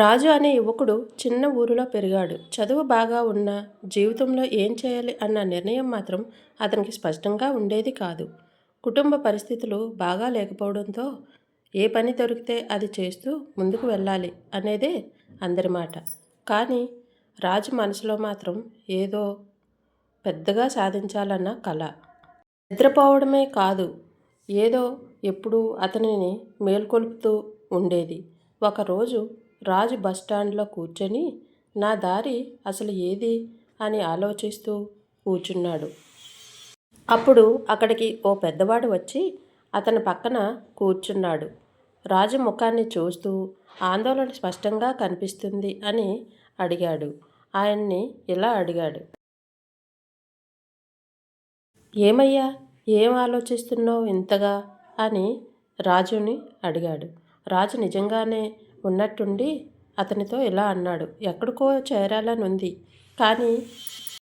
రాజు అనే యువకుడు చిన్న ఊరిలో పెరిగాడు. చదువు బాగా ఉన్నా జీవితంలో ఏం చేయాలి అన్న నిర్ణయం మాత్రం అతనికి స్పష్టంగా ఉండేది కాదు. కుటుంబ పరిస్థితులు బాగా లేకపోవడంతో ఏ పని దొరికితే అది చేస్తూ ముందుకు వెళ్ళాలి అనేదే అందరి మాట. కానీ రాజు మనసులో మాత్రం ఏదో పెద్దగా సాధించాలన్న కళ నిద్రపోవడమే కాదు ఏదో ఎప్పుడూ అతనిని మేల్కొలుపుతూ ఉండేది. ఒకరోజు రాజు బస్టాండ్లో కూర్చొని నా దారి అసలు ఏది? అని ఆలోచిస్తూ కూర్చున్నాడు. అప్పుడు అక్కడికి ఓ పెద్దవాడు వచ్చి అతని పక్కన కూర్చున్నాడు. రాజు ముఖాన్ని చూస్తూ ఆందోళన స్పష్టంగా కనిపిస్తుంది అని అడిగాడు. ఆయన్ని ఇలా అడిగాడు. ఏమయ్యా? ఏం ఆలోచిస్తున్నావు ఇంతగా? అని రాజుని అడిగాడు. రాజు నిజంగానే ఉన్నట్టుండి అతనితో ఇలా అన్నాడు. ఎక్కడికో చేరాలని ఉంది కానీ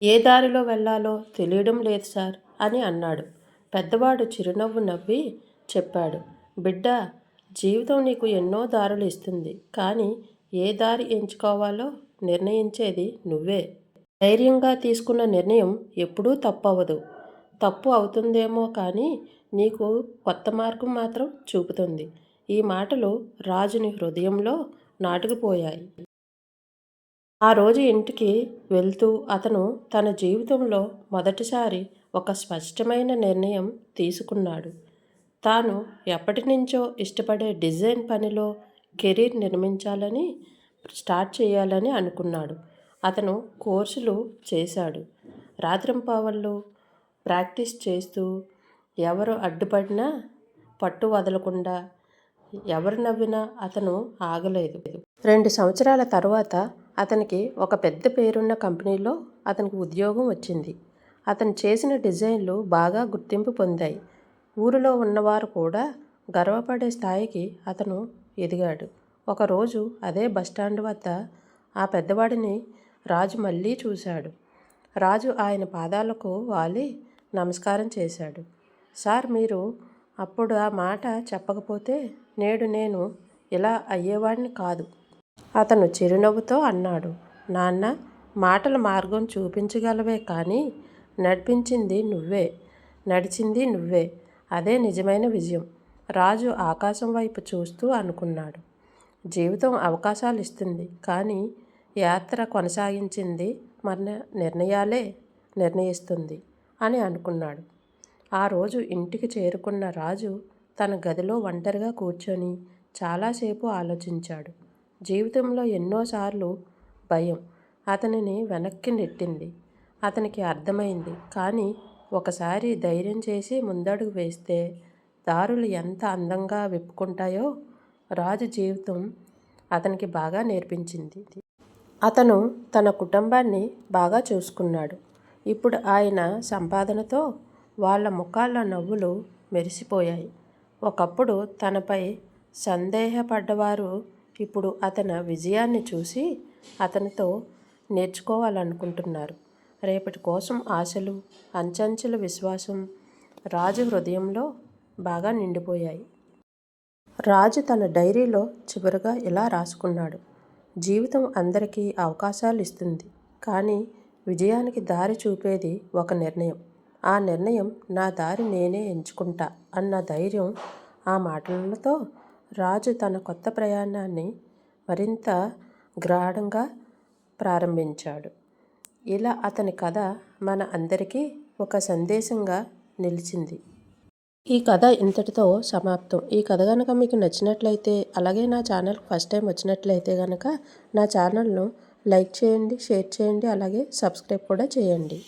ఏ దారిలో వెళ్ళాలో తెలియడం లేదు సార్ అని అన్నాడు. పెద్దవాడు చిరునవ్వు నవ్వి చెప్పాడు. బిడ్డ జీవితం నీకు ఎన్నో దారులు ఇస్తుంది. కానీ ఏ దారి ఎంచుకోవాలో నిర్ణయించేది నువ్వే. ధైర్యంగా తీసుకున్న నిర్ణయం ఎప్పుడూ తప్పవదు తప్పు అవుతుందేమో కానీ నీకు కొత్త మార్గం మాత్రం చూపుతుంది. ఈ మాటలు రాజుని హృదయంలో నాటుకుపోయాయి. ఆ రోజు ఇంటికి వెళ్తూ అతను తన జీవితంలో మొదటిసారి ఒక స్పష్టమైన నిర్ణయం తీసుకున్నాడు. తాను ఎప్పటి నుంచో ఇష్టపడే డిజైన్ పనిలో కెరీర్ నిర్మించాలని స్టార్ట్ చేయాలని అనుకున్నాడు. అతను కోర్సులు చేశాడు. రాత్రింపావళ్ళు ప్రాక్టీస్ చేస్తూ ఎవరు అడ్డుపడినా పట్టు వదలకుండా ఎవరు నవ్వినా అతను ఆగలేదు. రెండు సంవత్సరాల తర్వాత అతనికి ఒక పెద్ద పేరున్న కంపెనీలో అతనికి ఉద్యోగం వచ్చింది. అతను చేసిన డిజైన్లు బాగా గుర్తింపు పొందాయి. ఊరిలో ఉన్నవారు కూడా గర్వపడే స్థాయికి అతను ఎదిగాడు. ఒకరోజు అదే బస్టాండ్ వద్ద ఆ పెద్దవాడిని రాజు మళ్ళీ చూశాడు. రాజు ఆయన పాదాలకు వాలి నమస్కారం చేశాడు. సార్ మీరు అప్పుడు ఆ మాట చెప్పకపోతే నేడు నేను ఇలా అయ్యేవాడిని కాదు. అతను చిరునవ్వుతో అన్నాడు నాన్న మాటల మార్గం చూపించగలవే కానీ నడిపించింది నువ్వే నడిచింది నువ్వే. అదే నిజమైన విజయం. రాజు ఆకాశం వైపు చూస్తూ అనుకున్నాడు. జీవితం అవకాశాలు ఇస్తుంది కానీ యాత్ర కొనసాగించింది మన నిర్ణయాలే నిర్ణయిస్తుంది అని అనుకున్నాడు. ఆ రోజు ఇంటికి చేరుకున్న రాజు తన గదిలో ఒంటరిగా కూర్చొని చాలాసేపు ఆలోచించాడు. జీవితంలో ఎన్నోసార్లు భయం అతనిని వెనక్కి నెట్టింది. అతనికి అర్థమైంది. కానీ ఒకసారి ధైర్యం చేసి ముందడుగు వేస్తే దారులు ఎంత అందంగా విప్పుకుంటాయో రాజు జీవితం అతనికి బాగా నేర్పించింది. అతను తన కుటుంబాన్ని బాగా చూసుకున్నాడు. ఇప్పుడు ఆయన సంపాదనతో వాళ్ళ ముఖాల్లో నవ్వులు మెరిసిపోయాయి. ఒకప్పుడు తనపై సందేహపడ్డవారు ఇప్పుడు అతని విజయాన్ని చూసి అతనితో నేర్చుకోవాలనుకుంటున్నారు. రేపటి కోసం ఆశలు అంచంచుల విశ్వాసం రాజు హృదయంలో బాగా నిండిపోయాయి. రాజు తన డైరీలో చివరిగా ఇలా రాసుకున్నాడు. జీవితం అందరికీ అవకాశాలు ఇస్తుంది కానీ విజయానికి దారి చూపేది ఒక నిర్ణయం. ఆ నిర్ణయం నా దారి నేనే ఎంచుకుంటా అన్న ధైర్యం ఆ మాటలతో రాజు తన కొత్త ప్రయాణాన్ని మరింత గ్రాఢంగా ప్రారంభించాడు. ఇలా అతని కథ మన అందరికీ ఒక సందేశంగా నిలిచింది. ఈ కథ ఇంతటితో సమాప్తం. ఈ కథ కనుక మీకు నచ్చినట్లయితే అలాగే నా ఛానల్కి ఫస్ట్ టైం వచ్చినట్లయితే కనుక నా ఛానల్ను లైక్ చేయండి షేర్ చేయండి అలాగే సబ్స్క్రైబ్ కూడా చేయండి.